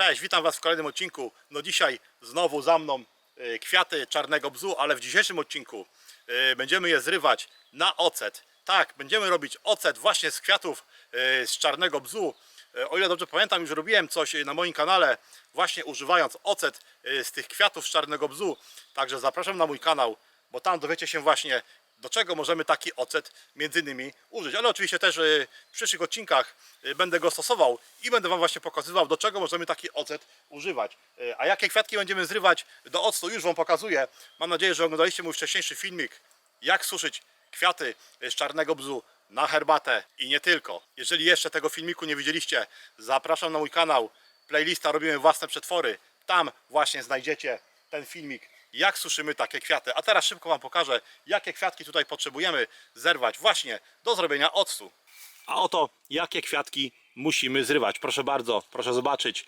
Cześć, witam Was w kolejnym odcinku. No dzisiaj znowu za mną e, kwiaty czarnego bzu, ale w dzisiejszym odcinku e, będziemy je zrywać na ocet. Tak, będziemy robić ocet właśnie z kwiatów e, z czarnego bzu. O ile dobrze pamiętam, już robiłem coś na moim kanale właśnie używając ocet z tych kwiatów z czarnego bzu. Także zapraszam na mój kanał, bo tam dowiecie się właśnie do czego możemy taki ocet między innymi użyć. Ale oczywiście też e, w przyszłych odcinkach e, będę go stosował i będę Wam właśnie pokazywał, do czego możemy taki ocet używać. E, A jakie kwiatki będziemy zrywać do octu już Wam pokazuję. Mam nadzieję, że oglądaliście mój wcześniejszy filmik, jak suszyć kwiaty z czarnego bzu na herbatę i nie tylko. Jeżeli jeszcze tego filmiku nie widzieliście, zapraszam na mój kanał. Playlista Robimy Własne Przetwory. Tam właśnie znajdziecie ten filmik, jak suszymy takie kwiaty. A teraz szybko Wam pokażę, jakie kwiatki tutaj potrzebujemy zerwać właśnie do zrobienia octu. A oto jakie kwiatki musimy zrywać. Proszę bardzo, proszę zobaczyć.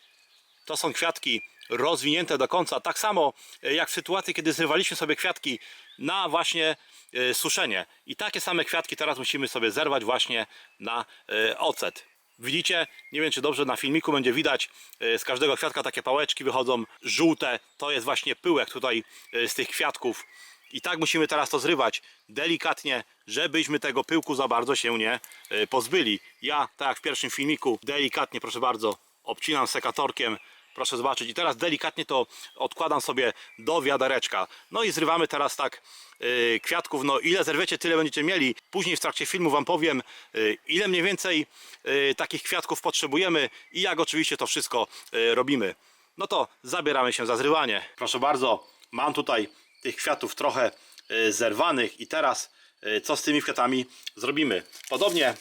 To są kwiatki rozwinięte do końca. Tak samo e, jak w sytuacji, kiedy zrywaliśmy sobie kwiatki na właśnie e, suszenie. I takie same kwiatki teraz musimy sobie zerwać właśnie na e, ocet. Widzicie, nie wiem czy dobrze na filmiku będzie widać, e, z każdego kwiatka takie pałeczki wychodzą żółte. To jest właśnie pyłek tutaj e, z tych kwiatków. I tak musimy teraz to zrywać delikatnie, żebyśmy tego pyłku za bardzo się nie e, pozbyli. Ja, tak jak w pierwszym filmiku, delikatnie, proszę bardzo, obcinam sekatorkiem. Proszę zobaczyć. I teraz delikatnie to odkładam sobie do wiadereczka. No i zrywamy teraz tak e, kwiatków. No ile zerwiecie, tyle będziecie mieli. Później w trakcie filmu Wam powiem, e, ile mniej więcej e, takich kwiatków potrzebujemy i jak oczywiście to wszystko e, robimy. No to zabieramy się za zrywanie. Proszę bardzo, mam tutaj tych kwiatów trochę e, zerwanych i teraz e, co z tymi kwiatami zrobimy? Podobnie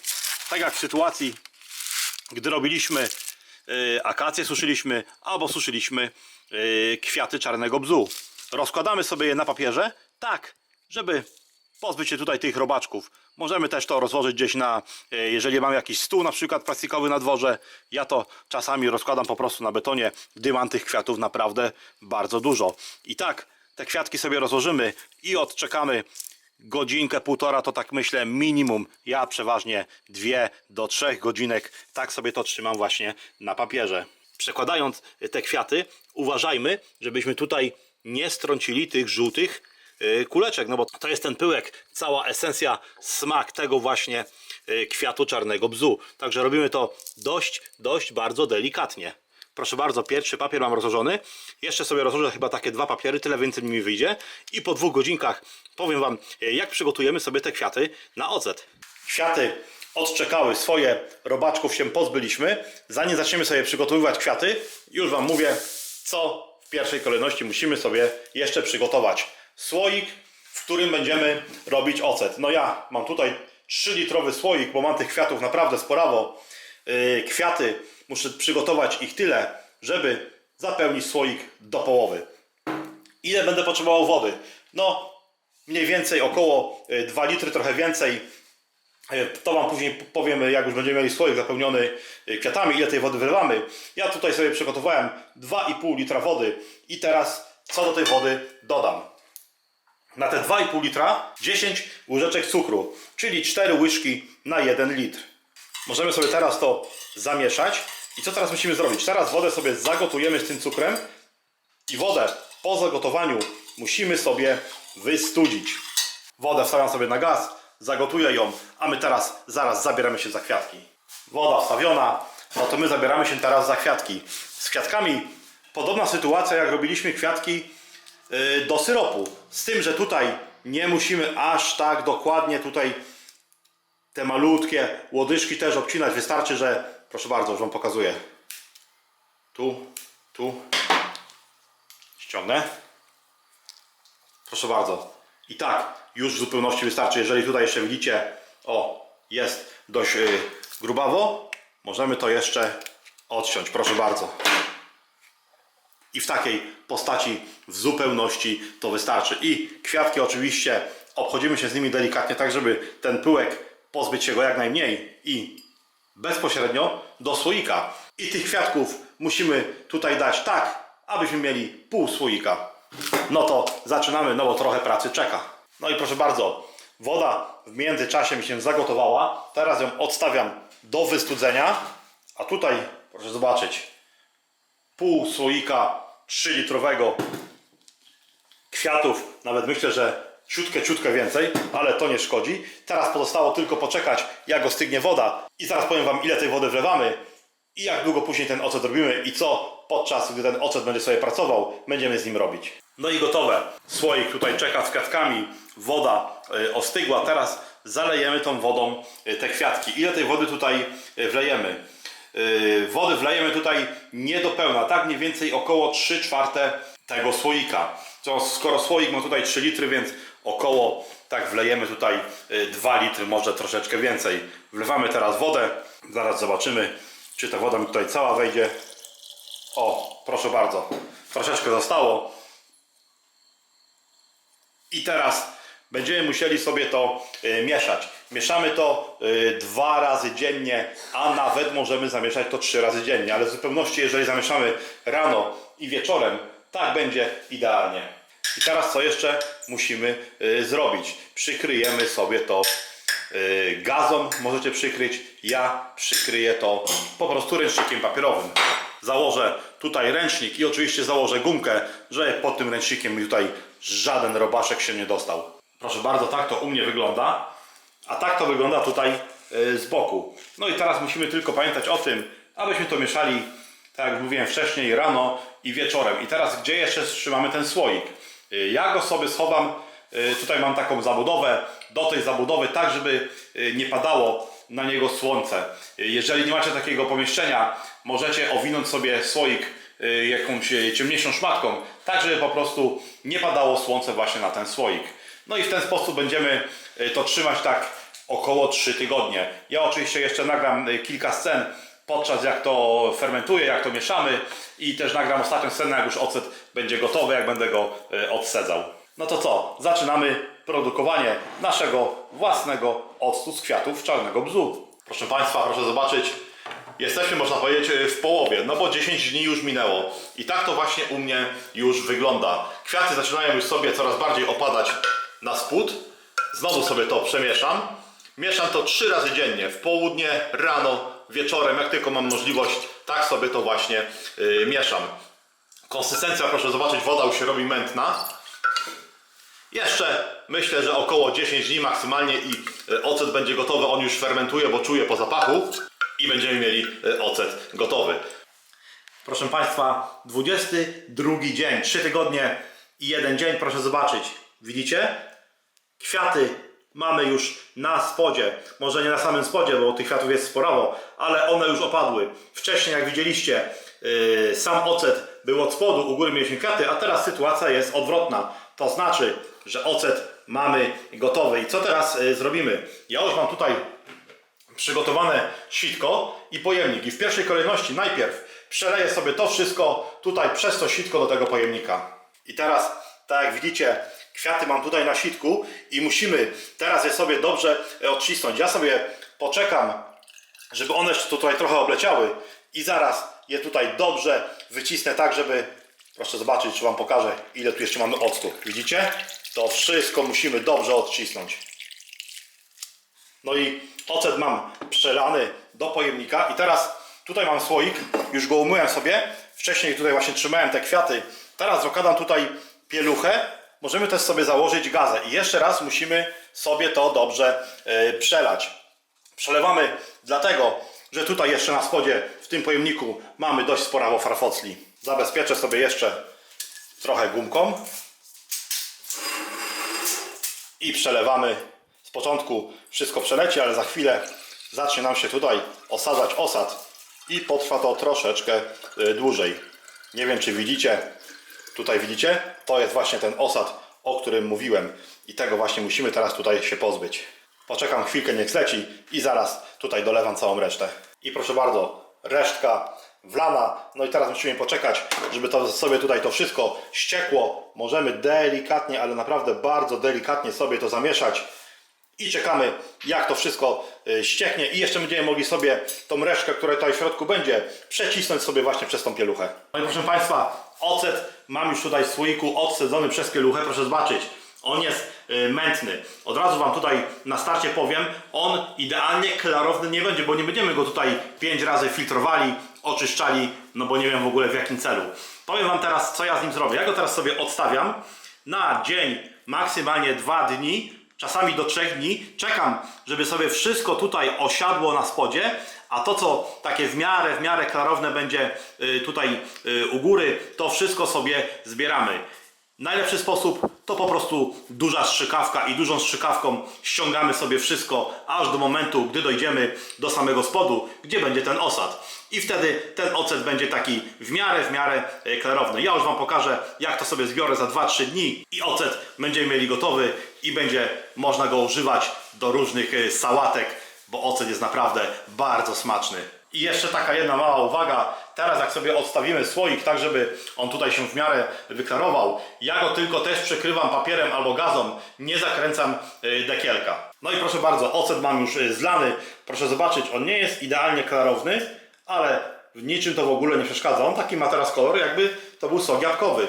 tak jak w sytuacji, gdy robiliśmy akacje, suszyliśmy albo suszyliśmy e, kwiaty czarnego bzu. Rozkładamy sobie je na papierze tak, żeby pozbyć się tutaj tych robaczków. Możemy też to rozłożyć gdzieś na, e, jeżeli mam jakiś stół na przykład plastikowy na dworze. Ja to czasami rozkładam po prostu na betonie, gdy mam tych kwiatów naprawdę bardzo dużo. I tak te kwiatki sobie rozłożymy i odczekamy godzinkę, półtora to tak myślę minimum. Ja przeważnie dwie do trzech godzinek tak sobie to trzymam właśnie na papierze. Przekładając te kwiaty, uważajmy, żebyśmy tutaj nie strącili tych żółtych y, kuleczek, no bo to jest ten pyłek, cała esencja, smak tego właśnie y, kwiatu czarnego bzu. Także robimy to dość, dość bardzo delikatnie. Proszę bardzo, pierwszy papier mam rozłożony. Jeszcze sobie rozłożę chyba takie dwa papiery, tyle więcej mi wyjdzie. I po dwóch godzinkach powiem Wam, y, jak przygotujemy sobie te kwiaty na ocet. Kwiaty odczekały swoje, robaczków się pozbyliśmy. Zanim zaczniemy sobie przygotowywać kwiaty, już Wam mówię, co w pierwszej kolejności musimy sobie jeszcze przygotować. Słoik, w którym będziemy robić ocet. No ja mam tutaj 3-litrowy słoik, bo mam tych kwiatów naprawdę sporawo. Yy, Kwiaty, muszę przygotować ich tyle, żeby zapełnić słoik do połowy. Ile będę potrzebował wody? No, mniej więcej około y, 2 litry, trochę więcej. Y, To Wam później powiem, jak już będziemy mieli słoik zapełniony y, kwiatami, ile tej wody wylewamy. Ja tutaj sobie przygotowałem 2,5 litra wody i teraz co do tej wody dodam? Na te 2,5 litra 10 łyżeczek cukru, czyli 4 łyżki na 1 litr. Możemy sobie teraz to zamieszać. I co teraz musimy zrobić? Teraz wodę sobie zagotujemy z tym cukrem i wodę po zagotowaniu musimy sobie wystudzić. Wodę wstawiam sobie na gaz, zagotuję ją, a my teraz zaraz zabieramy się za kwiatki. Woda wstawiona, no to my zabieramy się teraz za kwiatki. Z kwiatkami podobna sytuacja jak robiliśmy kwiatki yy, do syropu. Z tym, że tutaj nie musimy aż tak dokładnie tutaj te malutkie łodyżki też obcinać. Wystarczy, że proszę bardzo, już Wam pokazuję. Tu, tu, ściągnę. Proszę bardzo. I tak już w zupełności wystarczy. Jeżeli tutaj jeszcze widzicie, o, jest dość y, grubawo, możemy to jeszcze odciąć. Proszę bardzo. I w takiej postaci w zupełności to wystarczy. I kwiatki oczywiście obchodzimy się z nimi delikatnie, tak żeby ten pyłek pozbyć się go jak najmniej i bezpośrednio do słoika. I tych kwiatków musimy tutaj dać tak, abyśmy mieli pół słoika. No to zaczynamy, no bo trochę pracy czeka. No i proszę bardzo, woda w międzyczasie mi się zagotowała. Teraz ją odstawiam do wystudzenia. A tutaj, proszę zobaczyć, pół słoika 3-litrowego kwiatów, nawet myślę, że ciutkę, ciutkę więcej, ale to nie szkodzi. Teraz pozostało tylko poczekać, jak ostygnie woda i zaraz powiem Wam, ile tej wody wlewamy i jak długo później ten ocet robimy i co podczas, gdy ten ocet będzie sobie pracował, będziemy z nim robić. No i gotowe. Słoik tutaj czeka z kwiatkami, woda y, ostygła. Teraz zalejemy tą wodą y, te kwiatki. Ile tej wody tutaj y, wlejemy? Wody wlejemy tutaj nie do pełna, tak mniej więcej około 3 czwarte tego słoika. Skoro słoik ma tutaj 3 litry, więc około tak wlejemy tutaj y, 2 litry, może troszeczkę więcej. Wlewamy teraz wodę, zaraz zobaczymy, czy ta woda mi tutaj cała wejdzie. O, proszę bardzo, troszeczkę zostało. I teraz będziemy musieli sobie to y, mieszać. Mieszamy to y, dwa razy dziennie, a nawet możemy zamieszać to trzy razy dziennie, ale w zupełności, jeżeli zamieszamy rano i wieczorem, tak będzie idealnie. I teraz co jeszcze musimy y, zrobić? Przykryjemy sobie to y, gazą, możecie przykryć. Ja przykryję to po prostu ręcznikiem papierowym. Założę tutaj ręcznik i oczywiście założę gumkę, że pod tym ręcznikiem tutaj żaden robaszek się nie dostał. Proszę bardzo, tak to u mnie wygląda. A tak to wygląda tutaj y, z boku. No i teraz musimy tylko pamiętać o tym, abyśmy to mieszali, tak jak mówiłem wcześniej, rano i wieczorem. I teraz gdzie jeszcze trzymamy ten słoik? Y, Ja go sobie schowam, y, tutaj mam taką zabudowę, do tej zabudowy, tak żeby y, nie padało na niego słońce. Jeżeli nie macie takiego pomieszczenia, możecie owinąć sobie słoik jakąś ciemniejszą szmatką, tak żeby po prostu nie padało słońce właśnie na ten słoik. No i w ten sposób będziemy to trzymać tak około 3 tygodnie. Ja oczywiście jeszcze nagram kilka scen podczas jak to fermentuję, jak to mieszamy i też nagram ostatnią scenę, jak już ocet będzie gotowy, jak będę go y, odsedzał. No to co? Zaczynamy produkowanie naszego własnego octu z kwiatów czarnego bzu. Proszę Państwa, proszę zobaczyć, Jesteśmy, można powiedzieć, w połowie, no bo 10 dni już minęło. I tak to właśnie u mnie już wygląda. Kwiaty zaczynają już sobie coraz bardziej opadać na spód. Znowu sobie to przemieszam. Mieszam to trzy razy dziennie, w południe, rano, wieczorem, jak tylko mam możliwość, tak sobie to właśnie yy, mieszam. Konsystencja, proszę zobaczyć, woda już się robi mętna. Jeszcze myślę, że około 10 dni maksymalnie i y, ocet będzie gotowy. On już fermentuje, bo czuję po zapachu i będziemy mieli y, ocet gotowy. Proszę Państwa, 22 dzień, 3 tygodnie i jeden dzień, proszę zobaczyć. Widzicie? Kwiaty mamy już na spodzie. Może nie na samym spodzie, bo tych kwiatów jest sporowo, ale one już opadły. Wcześniej, jak widzieliście, yy, sam ocet był od spodu, u góry mieliśmy kwiaty, a teraz sytuacja jest odwrotna. To znaczy, że ocet mamy gotowy. I co teraz yy, zrobimy? Ja już mam tutaj przygotowane sitko i pojemnik. I w pierwszej kolejności najpierw przeleję sobie to wszystko tutaj przez to sitko do tego pojemnika. I teraz, tak jak widzicie, kwiaty mam tutaj na sitku i musimy teraz je sobie dobrze e, odcisnąć. Ja sobie poczekam, żeby one jeszcze tutaj trochę obleciały i zaraz je tutaj dobrze wycisnę tak, żeby proszę zobaczyć, czy Wam pokażę, ile tu jeszcze mamy octu. Widzicie? To wszystko musimy dobrze odcisnąć. No i ocet mam przelany do pojemnika i teraz tutaj mam słoik, już go umyłem sobie. Wcześniej tutaj właśnie trzymałem te kwiaty. Teraz zakładam tutaj pieluchę. Możemy też sobie założyć gazę i jeszcze raz musimy sobie to dobrze yy, przelać. Przelewamy dlatego, że tutaj jeszcze na spodzie w tym pojemniku mamy dość sporawo farfocli. Zabezpieczę sobie jeszcze trochę gumką i przelewamy. Z początku wszystko przeleci, ale za chwilę zacznie nam się tutaj osadzać osad i potrwa to troszeczkę y, dłużej. Nie wiem, czy widzicie, tutaj widzicie, to jest właśnie ten osad, o którym mówiłem i tego właśnie musimy teraz tutaj się pozbyć. Poczekam chwilkę, niech zleci i zaraz tutaj dolewam całą resztę. I proszę bardzo, resztka wlana. No i teraz musimy poczekać, żeby to sobie tutaj to wszystko ściekło. Możemy delikatnie, ale naprawdę bardzo delikatnie sobie to zamieszać. I czekamy, jak to wszystko y, ścieknie. I jeszcze będziemy mogli sobie tą resztkę, która tutaj w środku będzie, przecisnąć sobie właśnie przez tą pieluchę. No i proszę Państwa, ocet mam już tutaj w słoiku odsedzony przez pieluchę. Proszę zobaczyć, on jest y, mętny. Od razu Wam tutaj na starcie powiem, on idealnie klarowny nie będzie, bo nie będziemy go tutaj 5 razy filtrowali oczyszczali, no bo nie wiem w ogóle w jakim celu. Powiem Wam teraz, co ja z nim zrobię. Ja go teraz sobie odstawiam na dzień, maksymalnie dwa dni, czasami do trzech dni. Czekam, żeby sobie wszystko tutaj osiadło na spodzie, a to, co takie w miarę, w miarę klarowne będzie y, tutaj y, u góry, to wszystko sobie zbieramy. Najlepszy sposób to po prostu duża strzykawka i dużą strzykawką ściągamy sobie wszystko aż do momentu, gdy dojdziemy do samego spodu, gdzie będzie ten osad. I wtedy ten ocet będzie taki w miarę, w miarę e, klarowny. Ja już Wam pokażę, jak to sobie zbiorę za 2-3 dni i ocet będziemy mieli gotowy i będzie można go używać do różnych sałatek, bo ocet jest naprawdę bardzo smaczny. I jeszcze taka jedna mała uwaga. Teraz jak sobie odstawimy słoik tak, żeby on tutaj się w miarę wyklarował, ja go tylko też przykrywam papierem albo gazą, nie zakręcam y, dekielka. No i proszę bardzo, ocet mam już y, zlany. Proszę zobaczyć, on nie jest idealnie klarowny, ale w niczym to w ogóle nie przeszkadza. On taki ma teraz kolor, jakby to był sok jabłkowy.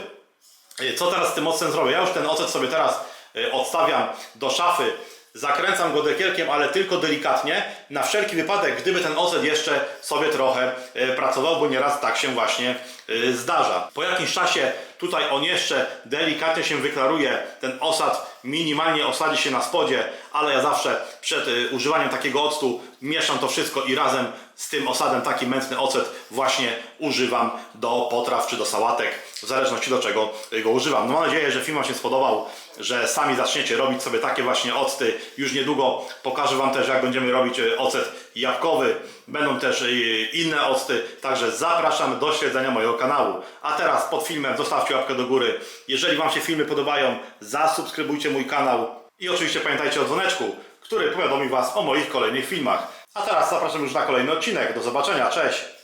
Y, Co teraz z tym octem zrobię? Ja już ten ocet sobie teraz odstawiam do szafy. Zakręcam go dekielkiem, ale tylko delikatnie, na wszelki wypadek, gdyby ten ocet jeszcze sobie trochę y, pracował, bo nieraz tak się właśnie y, zdarza. Po jakimś czasie tutaj on jeszcze delikatnie się wyklaruje, ten osad minimalnie osadzi się na spodzie, ale ja zawsze przed y, używaniem takiego octu mieszam to wszystko i razem z tym osadem taki mętny ocet właśnie używam do potraw czy do sałatek, w zależności do czego go używam. No mam nadzieję, że film Wam się spodobał, że sami zaczniecie robić sobie takie właśnie octy. Już niedługo pokażę Wam też, jak będziemy robić y, ocet jabłkowy. Będą też y, inne octy, także zapraszam do śledzenia mojego kanału. A teraz pod filmem zostawcie łapkę do góry. Jeżeli Wam się filmy podobają, zasubskrybujcie mój kanał i oczywiście pamiętajcie o dzwoneczku, który powiadomi Was o moich kolejnych filmach. A teraz zapraszam już na kolejny odcinek. Do zobaczenia, cześć!